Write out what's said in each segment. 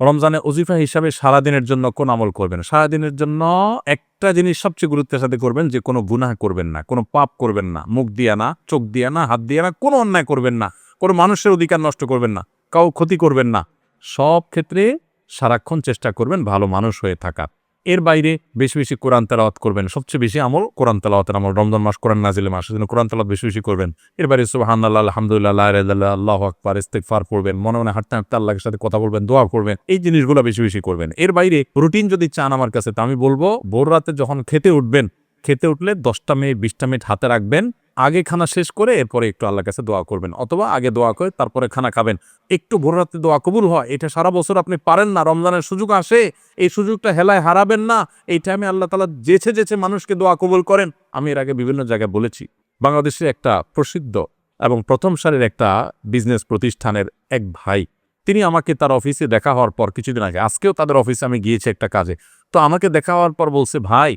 রমজানে অজিফা হিসাবে সারাদিনের জন্য কোন আমল করবেন? সারাদিনের জন্য একটা জিনিস সবচেয়ে গুরুত্বের সাথে করবেন যে, কোনো গুনাহ করবেন না, কোনো পাপ করবেন না, মুখ দিয়া না, চোখ দিয়া না, হাত দিয়া না, কোনো অন্যায় করবেন না, কোনো মানুষের অধিকার নষ্ট করবেন না কাউ ক্ষতি করবেন না। সব ক্ষেত্রে সারাক্ষণ চেষ্টা করবেন ভালো মানুষ হয়ে থাকার। এর বাইরে বেশি বেশি কোরআন তেলাওয়াত করবেন। সবচেয়ে বেশি আমল কোরআন তেলাওয়াতের আমল। রমজান মাস কোরআন নাজিলে মাস সেজন্য কোরআন তালাত বেশি বেশি করবেন। এর বাইরে সুবহান আল্লাহ আলহামদুলিল্লাহ আল্লাহ আল্লাহু আকবার, ইস্তেগফার করবেন মনে মনে হাঁটতে হাঁটতে আল্লাহর সাথে কথা বলবেন, দোয়া করবেন। এই জিনিসগুলো বেশি বেশি করবেন। এর বাইরে রুটিন যদি চান আমার কাছে, তা আমি বলব, ভোর রাতে যখন খেতে উঠবেন, খেতে উঠলে দশটা মিনিট, বিশটা মিনিট হাতে রাখবেন। আগে খানা শেষ করে এরপরে একটু আল্লাহর কাছে দোয়া করবেন। অথবা আগে দোয়া করে তারপরে খানা খাবেন। একটু ভোর রাতে দোয়া কবুল হয়। এটা সারা বছর আপনি পারেন না। রমজানের সুযোগ আসে। এই সুযোগটা হেলায় হারাবেন না। এই টাইমে আল্লাহ তালা যেছে যেছে মানুষকে দোয়া কবুল করেন। আমি এর আগে বিভিন্ন জায়গায় বলেছি। বাংলাদেশের একটা প্রসিদ্ধ এবং প্রথম সারির একটা বিজনেস প্রতিষ্ঠানের এক ভাই। তিনি আমাকে তার অফিসে দেখা হওয়ার পর কিছুদিন আগে, আজকেও তাদের অফিসে আমি গিয়েছি একটা কাজে। তো আমাকে দেখা হওয়ার পর বলছে, ভাই,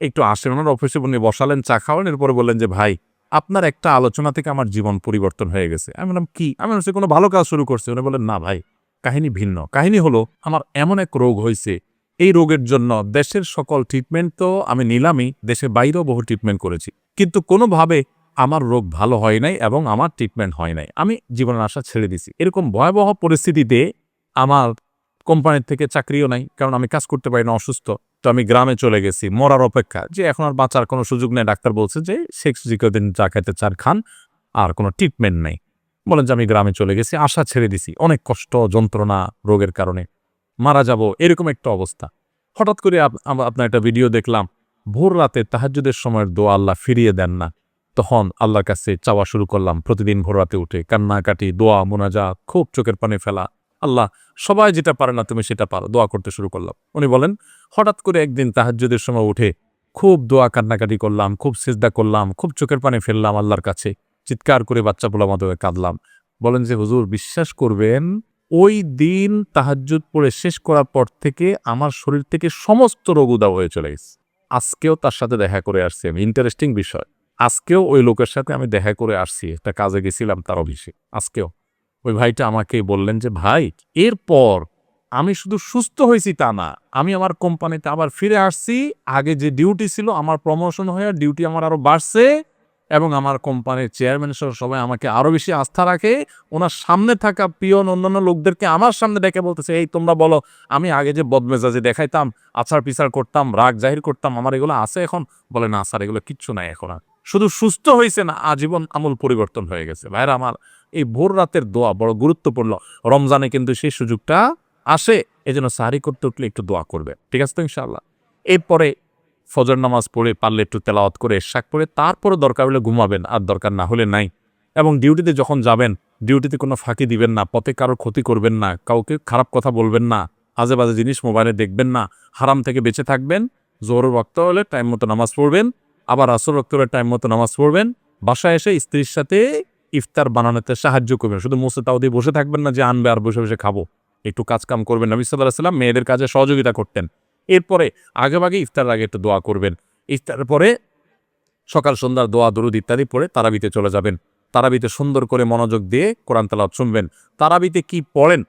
একটু আসেন। ওনার অফিসে উনি বসালেন, চা খাওয়ান এরপরে বললেন যে, ভাই আপনার একটা আলোচনা থেকে আমার জীবন পরিবর্তন হয়ে গেছে। আমি বললাম, কি? আমি বলছি, কোনো ভালো কাজ শুরু করছে? উনি বললেন, না ভাই, কাহিনী ভিন্ন। কাহিনী হলো, আমার এমন এক রোগ হয়েছে। এই রোগের জন্য দেশের সকল ট্রিটমেন্ট তো আমি নিলামই দেশের বাইরেও বহু ট্রিটমেন্ট করেছি। কিন্তু কোনোভাবে আমার রোগ ভালো হয় নাই এবং আমার ট্রিটমেন্ট হয় নাই। আমি জীবনের আশা ছেড়ে দিছি। এরকম ভয়াবহ পরিস্থিতিতে আমার কোম্পানির থেকে চাকরিও নাই, কারণ আমি কাজ করতে পারি না, অসুস্থ। তো আমি গ্রামে চলে গেছি, মরার অপেক্ষা যে এখন আর বাঁচার কোনো সুযোগ নেই, ডাক্তার বলছে যে শেখ জিকদিন চা খাইতে চার খান, আর কোনো ট্রিটমেন্ট নেই। বলেন যে আমি গ্রামে চলে গেছি, আশা ছেড়ে দিছি, অনেক কষ্ট, যন্ত্রণা, রোগের কারণে। মারা যাব, এরকম একটা অবস্থা। হঠাৎ করে আপ- আপনার একটা ভিডিও দেখলাম, ভোর রাতে তাহাজ্জুদের সময়ের দোয়া আল্লাহ ফিরিয়ে দেন না। তখন আল্লাহর কাছে চাওয়া শুরু করলাম, প্রতিদিন ভোর রাতে উঠে কান্নাকাটি, দোয়া মোনাজা খুব চোখের পানি ফেলা। আল্লাহ সবাই যেটা পারে না তুমি সেটা পারো, দোয়া করতে শুরু করলাম। উনি বলেন, হঠাৎ করে একদিন তাহাজ্জুদের সময় উঠে খুব দোয়া কান্নাকাটি করলাম, খুব সেজদা করলাম, খুব চোখের পানি ফেললাম আল্লাহর কাছে, চিৎকার করে বাচ্চা পোলা মাধ্যমে কাঁদলাম। বলেন যে, হুজুর, বিশ্বাস করবেন, ওই দিন তাহাজ্জুদ পড়ে শেষ করার পর থেকে আমার শরীর থেকে সমস্ত রোগ উদাও হয়ে চলে গেছে। আজকেও তার সাথে দেখা করে আসছি আমি। ইন্টারেস্টিং বিষয়। আজকেও ওই লোকের সাথে আমি দেখা করে আসছি, একটা কাজে গেছিলাম তার অভিষেক আজকেও। ওই ভাইটা আমাকে বললেন যে, ভাই, এরপর আমি শুধু সুস্থ হয়েছি তা না, আমি আমার কোম্পানিতে আবার ফিরে আসছি। আগে যে ডিউটি ছিল আমার প্রমোশন হয়ে ডিউটি আমার আরও বাড়ছে এবং আমার কোম্পানির চেয়ারম্যান সহ সবাই আমাকে আরও বেশি আস্থা রাখে। ওনার সামনে থাকা পিয়ন অন্যান্য লোকদেরকে আমার সামনে ডেকে বলতেছে, এই তোমরা বলো, আমি আগে যে বদমেজাজি দেখাইতাম, আচার পিচার করতাম, রাগ জাহির করতাম, আমার এগুলো আছে এখন? বলে, না স্যার, এগুলো কিচ্ছু নাই এখন শুধু সুস্থ হয়েছে না, আজীবন আমূল পরিবর্তন হয়ে গেছে। ভাইরা আমার এই ভোর রাতের দোয়া বড় গুরুত্বপূর্ণ। রমজানে কিন্তু সেই সুযোগটা আসে এই জন্য সাহারি করতে উঠলে একটু দোয়া করবে। ঠিক আছে তো ইনশাআল্লাহ? এরপরে ফজর নামাজ পড়ে পারলে একটু তেলাওয়াত করে শাক পড়ে, তারপরে দরকার হলে ঘুমাবেন, আর দরকার না হলে নাই। এবং ডিউটিতে যখন যাবেন, ডিউটিতে কোনো ফাঁকি দিবেন না, পথে কারোর ক্ষতি করবেন না, কাউকে খারাপ কথা বলবেন না আজে বাজে জিনিস মোবাইলে দেখবেন না, হারাম থেকে বেঁচে থাকবেন জোর রক্ত হলে টাইম মতো নামাজ পড়বেন, আবার আসর রক্ত হলে টাইম মতো নামাজ পড়বেন, বাসায় এসে স্ত্রীর সাথে ইফতার বানানোতে সাহায্য করবেন শুধু মোসে তাও দিয়ে বসে থাকবেন না যে আনবে আর বসে বসে খাব। একটু কাজকাম করবেন। নবী সাল্লাহ সাল্লাম মেয়েদের কাজে সহযোগিতা করতেন। এরপরে আগেভাগে ইফতার আগে একটু দোয়া করবেন। ইফতারের পরে সকাল সন্ধ্যার দোয়া, দরুদ ইত্যাদি পড়ে তারাবিতে চলে যাবেন। তারাবিতে সুন্দর করে মনোযোগ দিয়ে কোরআন তালাওয়াত শুনবেন। তারাবিতে কি পড়েন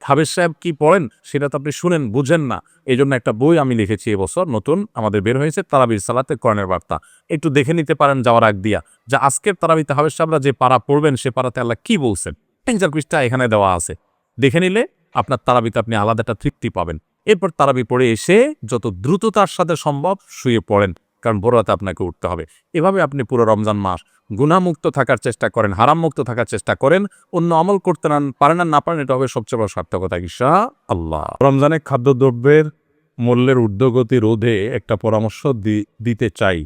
হাবেজ সাহেব কি পড়েন? সেটা তো আপনি শুনেন, বুঝেন না। এই জন্য একটা বই আমি লিখেছি এবছর, নতুন, আমাদের বের হয়েছে তারাবির সালাতে কোরআনের বার্তা। একটু দেখে নিতে পারেন যাওয়ার আগ দিয়া। যা আজকের তারাবিতে হাবেজ সাহেবরা যে পাড়া পড়বেন, সে পাড়াতে আল্লাহ কি বলছেন? চার পৃষ্ঠা এখানে দেওয়া আছে। দেখে নিলে আপনার তারাবিতে আপনি আলাদা একটা তৃপ্তি পাবেন। এরপর তারাবি পড়ে এসে যত দ্রুততার সাথে সম্ভব শুয়ে পড়েন। কারণ ভোররাতে আপনাকে উঠতে হবে। এভাবে আপনি পুরো রমজান মাস গুণামুক্ত থাকার চেষ্টা করেন, হারামমুক্ত থাকার চেষ্টা করেন, অন্য আমল করতে না পারেন আর না পারেন, এটা হবে সবচেয়ে বড় সার্থকতা ঈশা আল্লাহ রমজানে খাদ্যদ্রব্যের মূল্যের ঊর্ধ্বগতি রোধে একটা পরামর্শ দিতে চাই।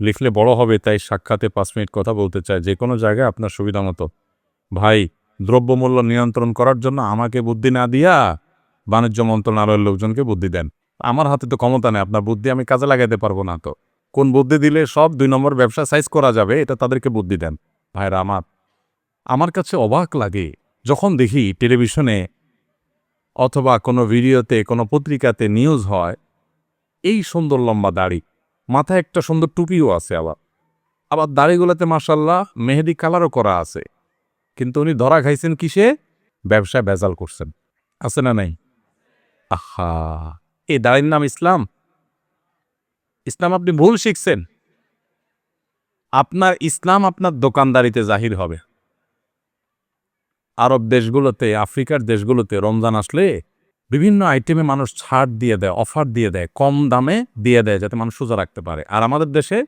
লিখলে বড় হবে, তাই সাক্ষাতে পাঁচ মিনিট কথা বলতে চাই। যে কোনো জায়গায় আপনার সুবিধা মতো। ভাই, দ্রব্যমূল্য নিয়ন্ত্রণ করার জন্য আমাকে বুদ্ধি না দিয়া বাণিজ্য মন্ত্রণালয়ের লোকজনকে বুদ্ধি দেন। আমার হাতে তো ক্ষমতা নেই, আপনার বুদ্ধি আমি কাজে লাগাইতে পারব না তো। কোন বুদ্ধি দিলে সব দুই নম্বর ব্যবসা সাইজ করা যাবে, এটা তাদেরকে বুদ্ধি দেন। ভাইরা, আমার আমার কাছে অবাক লাগে যখন দেখি টেলিভিশনে অথবা কোনো ভিডিওতে, কোনো পত্রিকাতে নিউজ হয়, এই সুন্দর লম্বা দাড়ি, মাথায় একটা সুন্দর টুপিও আছে আবার। আবার দাড়িগুলোতে মাসাল্লাহ মেহেদি কালারও করা আছে। কিন্তু উনি ধরা খাইছেন কিসে? ব্যবসায় ভেজাল করছেন। আছে না নাই? আহা! এ দাঁড়ির নাম ইসলাম? ইসলাম আপনি ভুল শিখছেন। আপনার ইসলাম আপনার দোকানদারিতে জাহির হবে। আরব দেশগুলোতে, আফ্রিকার দেশগুলোতে রমজান আসলে বিভিন্ন আইটেমে মানুষ ছাড় দিয়ে দেয়, অফার দিয়ে দেয়, কম দামে দিয়ে দেয় যাতে মানুষ সোজা রাখতে পারে। আর আমাদের দেশে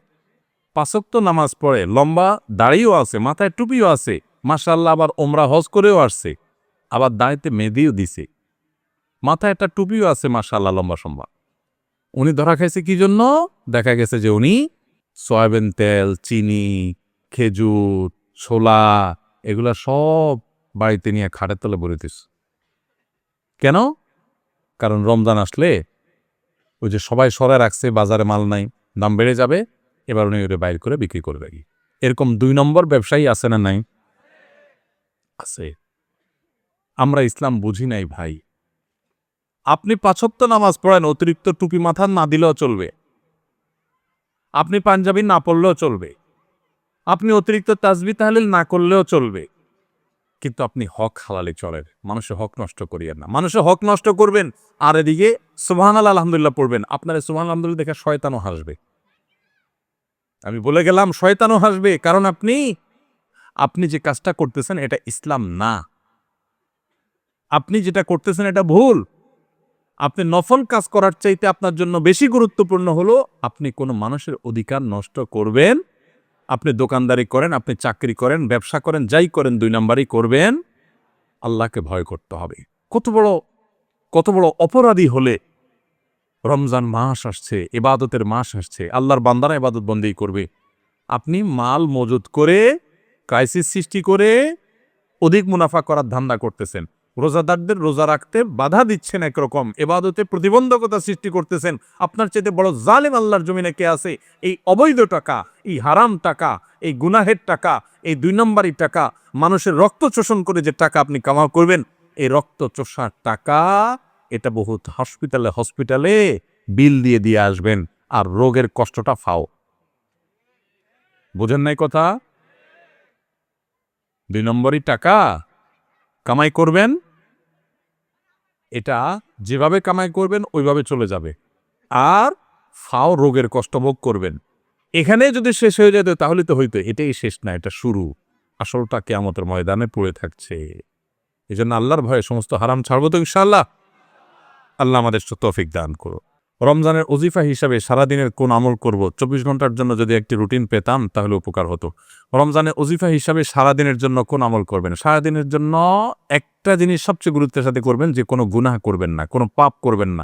পাঁচক্ত নামাজ পড়ে, লম্বা দাড়িও আছে, মাথায় টুপিও আছে মাসাল্লাহ আবার ওমরা হজ করেও আসছে, আবার দাঁড়িতে মেদিও দিছে। মাথায় একটা টুপিও আছে মাসাল্লাহ লম্বা সম্বা। উনি ধরা খাইছে কি জন্য? দেখা গেছে যে উনি সয়াবিন তেল, চিনি, খেজুর, ছোলা, এগুলা সব বাড়িতে নিয়ে খাটের তলে বলিতিস কেন? কারণ রমজান আসলে ওই যে সবাই সরায় রাখছে, বাজারে মাল নাই, দাম বেড়ে যাবে, এবার উনি ওটা বাইর করে বিক্রি করে রাখি। এরকম দুই নম্বর ব্যবসায়ী আছে না নাই? আছে। আমরা ইসলাম বুঝি নাই ভাই। আপনি পাঁচত্ব নামাজ পড়েন, অতিরিক্ত টুপি মাথা না দিলেও চলবে। আপনি পাঞ্জাবি না পড়লেও চলবে। আপনি অতিরিক্ত তাজবি তাহলিল না করলেও চলবে। কিন্তু আপনি হক হালালে চলেন। মানুষের হক নষ্ট করিয়েন না। মানুষের হক নষ্ট করবেন, আর এদিকে সুবহান আল্লাহ আলহামদুলিল্লাহ পড়বেন। আপনার সুবহান আলহামদুলিল্লাহ দেখে শয়তানও হাসবে। আমি বলে গেলাম, শয়তানও হাসবে। কারণ আপনি আপনি যে কাজটা করতেছেন, এটা ইসলাম না। আপনি যেটা করতেছেন, এটা ভুল। আপনি নফল কাজ করার চাইতে আপনার জন্য বেশি গুরুত্বপূর্ণ হলো, আপনি কোনো মানুষের অধিকার নষ্ট করবেন। আপনি দোকানদারি করেন, আপনি চাকরি করেন, ব্যবসা করেন, যাই করেন, দুই নাম্বারই করবেন। আল্লাহকে ভয় করতে হবে। কত বড় কত বড় অপরাধী হলে রমজান মাস আসছে, এবাদতের মাস আসছে, আল্লাহর বান্দারা এবাদত বন্দি করবে। আপনি মাল মজুত করে ক্রাইসিস সৃষ্টি করে অধিক মুনাফা করার ধান্দা করতেছেন। রোজাদারদের রোজা রাখতে বাধা দিচ্ছেন একরকম। এবাদতে প্রতিবন্ধকতা সৃষ্টি করতেছেন। আপনার চেয়ে বড় জালেম আল্লাহর জমিনে কে আছে? এই অবৈধ টাকা, এই হারাম টাকা, এই গুনাহের টাকা, এই দুই নম্বরই টাকা, মানুষের রক্ত শোষণ করে যে টাকা আপনি কামাও করবেন, এই রক্ত চোষার টাকা এটা বহুত হসপিটালে হসপিটালে বিল দিয়ে দিয়ে আসবেন আর রোগের কষ্টটা ফাও। বোঝেন নাই কথা? দুই নম্বরই টাকা কামাই করবেন, এটা যেভাবে কামাই করবেন, ওইভাবে চলে যাবে। আর ফাও রোগের কষ্ট ভোগ করবেন। এখানে যদি শেষ হয়ে যেত, তাহলে তো হইতো, এটাই শেষ না, এটা শুরু। আসলটা কেয়ামতের ময়দানে পড়ে থাকছে। এই জন্য আল্লাহর ভয়ে সমস্ত হারাম ছাড়বো তো ইনশাল্লাহ আল্লাহ আমাদের তৌফিক দান করো রমজানের অজিফা হিসাবে সারাদিনের কোন আমল করব? চব্বিশ ঘণ্টার জন্য যদি একটি রুটিন পেতাম, তাহলে উপকার হতো। রমজানের অজিফা হিসাবে সারাদিনের জন্য কোন আমল করবেন? সারাদিনের জন্য একটা জিনিস সবচেয়ে গুরুত্বের সাথে করবেন যে, কোনো গুনাহ করবেন না, কোনো পাপ করবেন না।